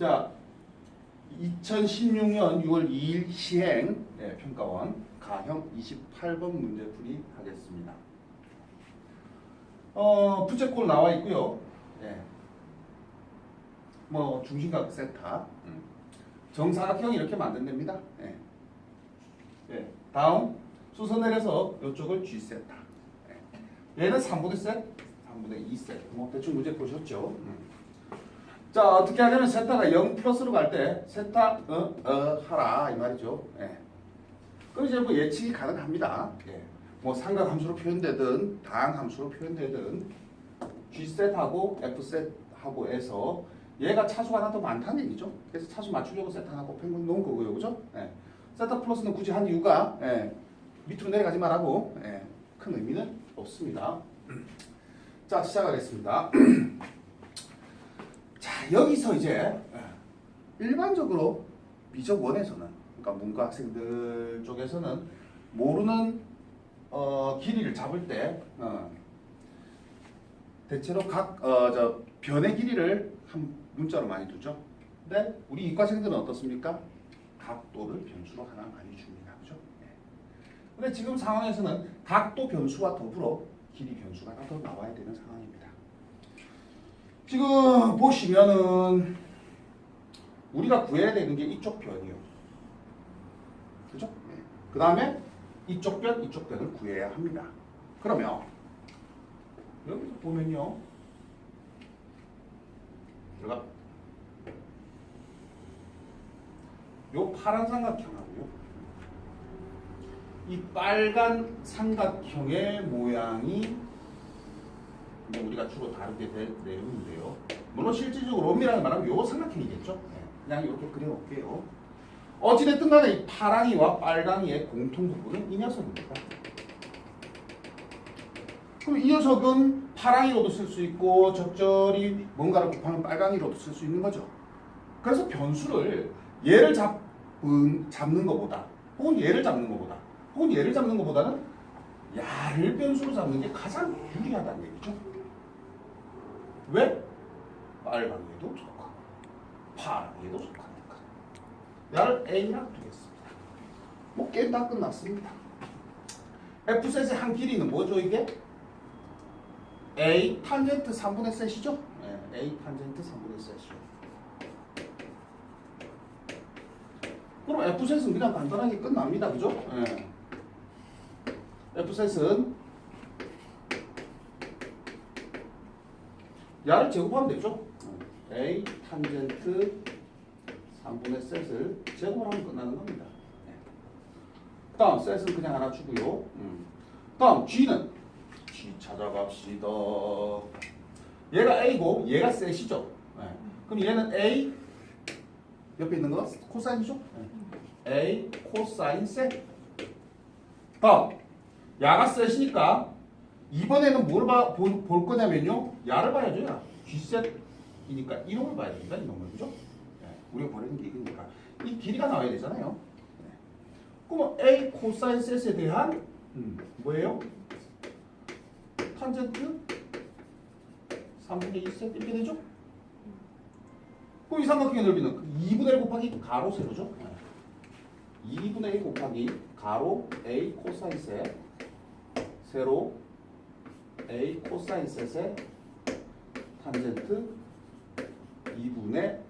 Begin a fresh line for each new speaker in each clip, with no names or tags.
자, 2016년 6월 2일 시행 예, 평가원 가형 28번 문제풀이 하겠습니다. 어, 부채꼴 나와 있고요. 예. 뭐 중심각 세타, 음. 정사각형 이렇게 만든답니다. 예. 예. 다음 수선 내려서 이쪽을 G 세타. 예. 얘는 3분의 셋, 3분의 2 셋. 뭐 대충 문제 보셨죠? 음. 자 어떻게 하냐면 세타가 0 플러스로 갈 때 세타 어, 어 하라 이 말이죠. 예. 그럼 이제 뭐 예측이 가능합니다. 예. 뭐 삼각 함수로 표현되든 다항 함수로 표현되든 G 셋하고 F 셋하고 해서 얘가 차수가 하나 더 많다는 얘기죠. 그래서 차수 맞추려고 세타 하나 곱한 건 놓은 거고요, 그죠? 예. 세타 플러스는 굳이 한 이유가 예. 밑으로 내려가지 말라고 예. 큰 의미는 없습니다. 자 시작하겠습니다. 자 여기서 이제 일반적으로 미적 원에서는 그러니까 문과 학생들 쪽에서는 모르는 어, 길이를 잡을 때 어, 대체로 각 어, 저 변의 길이를 한 문자로 많이 두죠. 근데 우리 이과생들은 어떻습니까? 각도를 변수로 하나 많이 줍니다. 그죠? 네. 근데 지금 상황에서는 각도 변수와 더불어 길이 변수가 더 나와야 되는 상황입니다. 지금 보시면은 우리가 구해야 되는 게 이쪽 변이요. 그죠? 네. 그 다음에 이쪽 변, 이쪽 변을 구해야 합니다. 그러면 여기서 보면요. 들어가. 요 파란 삼각형하고요. 이 빨간 삼각형의 모양이 뭐 우리가 주로 다루게 될 내용인데요. 물론 실질적으로 엄밀하게 말하면 요 삼각형이겠죠. 네, 그냥 이렇게 그려놓을게요. 어찌됐든 간에 이 파랑이와 빨강이의 공통 부분은 이 녀석입니다. 그럼 이 녀석은 파랑이로도 쓸 수 있고 적절히 뭔가를 곱하면 빨강이로도 쓸 수 있는 거죠. 그래서 변수를 얘를 잡은, 잡는 것보다 혹은 얘를 잡는 것보다 혹은 얘를 잡는 것보다는 야를 변수로 잡는 게 가장 유리하다는 얘기죠. 왜? 빨강에도 속하고 파랑에도 속하니까. 야를 A라고 두겠습니다. 뭐 게임 다 끝났습니다. F셋의 한 길이는 뭐죠 이게? A 탄젠트 3분의 셋이죠? 네, A 탄젠트 3분의 셋이요. 그럼 F셋은 그냥 간단하게 끝납니다. 그죠? 네. F셋은 야를 제곱하면 되죠? A 탄젠트 3분의 셋을 제곱하면 끝나는 겁니다. 네. 다음 셋은 그냥 하나 주고요. 음. 다음 G는 G 찾아갑시다. 얘가 A고 얘가 셋이죠. 네. 그럼 얘는 A 옆에 있는 거 코사인이죠? 네. A 코사인 셋. 다음 야가 셋이니까 이번에는 뭘 봐, 볼, 볼 거냐면요. 야를 봐야죠. 야. G셋이니까 이놈을 봐야 됩니다. 이놈을 그죠? 네. 우리가 버리는 게 이거니까 이 길이가 나와야 되잖아요. 네. 그러면 A 코사인 셋에 대한 음, 뭐예요? 탄젠트 3분의 2셋 이렇게 되죠? 그럼 이 삼각형의 넓이는 2분의 1 곱하기 가로 세로죠? 2분의 1 곱하기 가로 A 코사인 셋 세로 A 코사인 셋의 탄젠트 2분의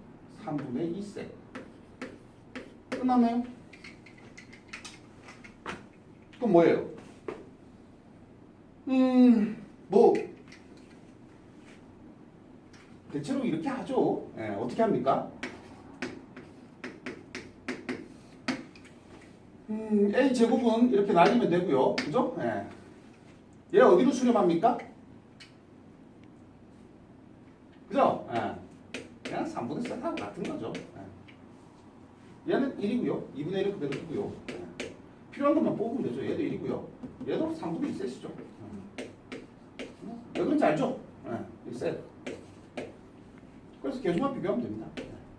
3분의 2셋 끝났나요? 그럼 뭐예요? 음, 뭐 대체로 이렇게 하죠. 예, 어떻게 합니까? 음, A 제곱은 이렇게 날리면 되고요. 그죠? 예. 얘 어디로 수렴합니까? 그죠? 예. 그냥 3분의 셋하고 같은 거죠. 예. 얘는 1이고요. 2분의 1은 그대로 두고요. 예. 필요한 것만 뽑으면 되죠. 얘도 1이고요. 얘도 3분의 2셋이죠. 왜 그런지 알죠? 예. 1셋. 그래서 계속만 비교하면 됩니다.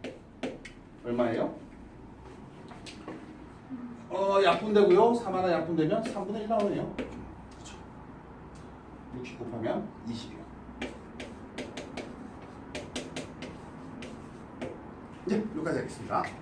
예. 얼마예요? 어, 약분되고요. 3 하나 약분되면 3분의 1 나오네요. 그렇죠. 60 곱하면 20이요. 예, 여기까지 하겠습니다.